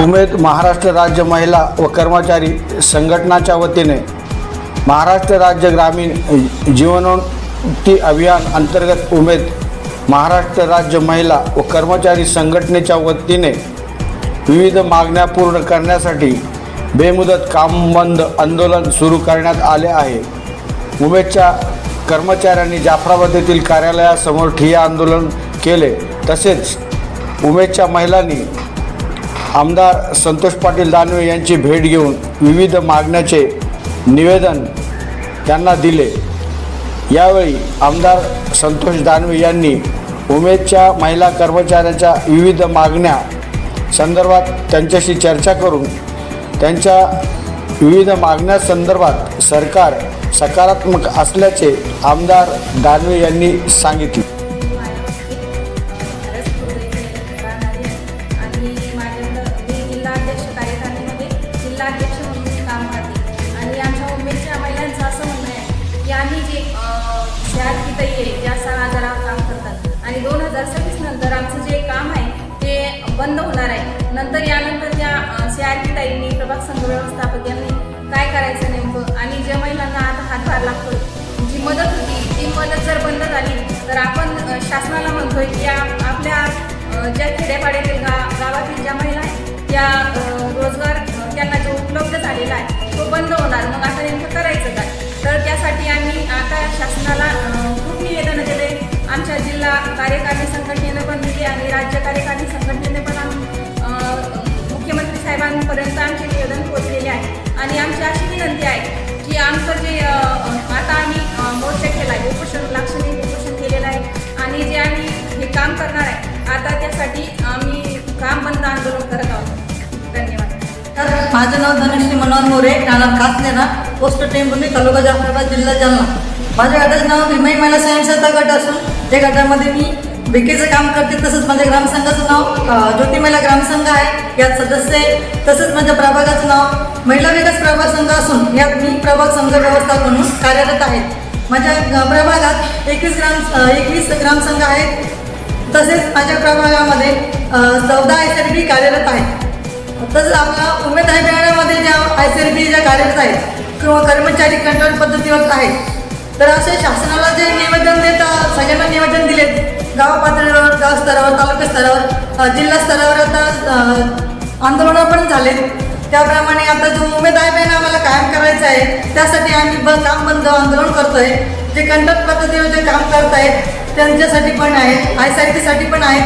उमेद महाराष्ट्र राज्य महिला व कर्मचारी संघटनाच्या वतीने महाराष्ट्र राज्य ग्रामीण जीवनोन्नती अभियान अंतर्गत उमेद महाराष्ट्र राज्य महिला व कर्मचारी संघटनेच्या वतीने विविध मागण्या पूर्ण करण्यासाठी बेमुदत कामबंद आंदोलन सुरू करण्यात आले आहे. उमेदच्या कर्मचाऱ्यांनी जाफराबाद येथील कार्यालयासमोर ठिय्या आंदोलन केले. तसेच उमेदच्या महिलांनी आमदार संतोष पाटील दानवे यांची भेट घेऊन विविध मागण्याचे निवेदन त्यांना दिले. यावेळी आमदार संतोष दानवे यांनी उमेदच्या महिला कर्मचाऱ्यांच्या विविध मागण्या संदर्भात त्यांच्याशी चर्चा करून त्यांच्या विविध मागण्यासंदर्भात सरकार सकारात्मक असल्याचे आमदार दानवे यांनी सांगितले. आहे ज्या सहा हजारावर काम करतात. आणि दोन हजार सव्वीस नंतर आमचं जे काम आहे ते बंद होणार आहे. नंतर यानंतर त्या पी ताईंनी प्रभाग संघ व्यवस्थापक यांनी काय करायचं नेमकं? आणि ज्या महिलांना आता हातभार लागतो जी मदत होती ती मदत जर बंद झाली तर आपण शासनाला म्हणतोय की आपल्या ज्या खेड्यापाड्यातील गा गावातील ज्या महिला आहेत त्या माझं नाव धनश्री मनोहर मोरे राहणार खासनेरा पोस्ट टेंबुर्णी तालुका जाफराबाद जिल्हा जालना. माझ्या गटाचं नाव भीमाई महिला स्वयंसहायता गट असून त्या गटामध्ये मी विकेचं काम करते तसंच माझ्या ग्रामसंघाचं नाव ज्योती महिला ग्रामसंघ आहे. यात सदस्य आहे. तसंच माझ्या प्रभागाचं नाव महिला विकास प्रभाग संघ असून यात मी प्रभाग संघ व्यवस्थापक म्हणून कार्यरत आहे. माझ्या प्रभागात एकवीस ग्राम एकवीस ग्रामसंघ आहेत. तसेच माझ्या प्रभागामध्ये चौदा एस एल बी कार्यरत आहेत. तसंच आपला उमेद अभियानामध्ये ज्या आय सी एल बी ज्या कार्यरत आहेत किंवा कर्मचारी कंट्रोल पद्धतीवर आहेत तर असे शासनाला जे निवेदन देतात सगळ्यांना निवेदन दिलेत गाव पातळीवर गाव स्तरावर तालुका स्तरावर जिल्हा स्तरावर आता आंदोलनं पण झालेत. त्याप्रमाणे आता जो उमेद अभियान आम्हाला कायम करायचं आहे त्यासाठी आम्ही ब काम बंद आंदोलन करतोय. जे कंट्रोल पद्धतीवर जे काम करत आहेत त्यांच्यासाठी पण आहे आय सी साठी पण आहे.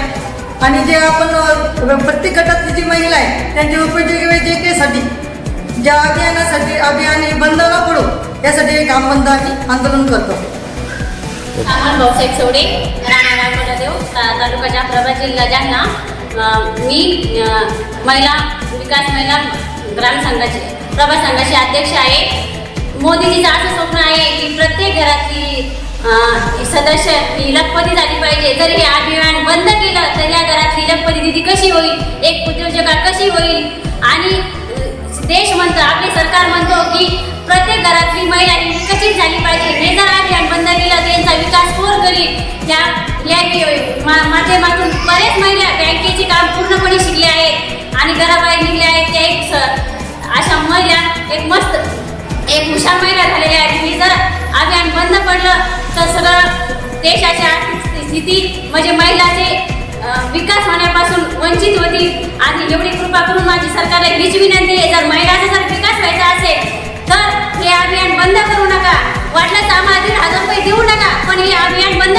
आणि जे आपण प्रत्येक गटातली आहे. त्यांच्या उपजीविकेसाठी ज्या अभियानासाठी अभियान हे बंद न पडू यासाठी एक काम बंद आम्ही आंदोलन करतो. आपण भाऊसाहेब चौडे राणा रायगडदेव ता- तालुका जाफराबाद जिल्हा जालना. मी महिला विकास महिला ग्राम संघाची प्रभा संघाची अध्यक्ष आहे. मोदीजीचं असं स्वप्न आहे की प्रत्येक घरातली सदस्य ही लखपती झाली पाहिजे. जर हे अभियान बंद केलं तर या घरातली लखपती दिदी कशी होईल? एक उद्योजका कशी होईल? आणि देश म्हणतो आपले सरकार म्हणतो की प्रत्येक घरातली महिला ही विकसित झाली पाहिजे. हे जर अभियान बंद केलं त्यांचा विकास पूर करील या या मा- माध्यमातून बरेच महिला बँकेचे काम पूर्णपणे शिकले आहेत आणि घराबाहेर निघल्या आहेत. त्या एक स- अशा महिला एक मस्त एक हुशार महिला झालेल्या आहेत. मी जर अभियान बंद पडलं तर सगळं देशाच्या स्थिती म्हणजे महिलाचे विकास होण्यापासून वंचित माझी सरकारला हीच विनंती आहे जर महिलांचा जर विकास व्हायचा असेल तर हे अभियान बंद करू नका. वाटलं तर आम्हाला दीड हजार रुपये देऊ नका पण हे अभियान बंद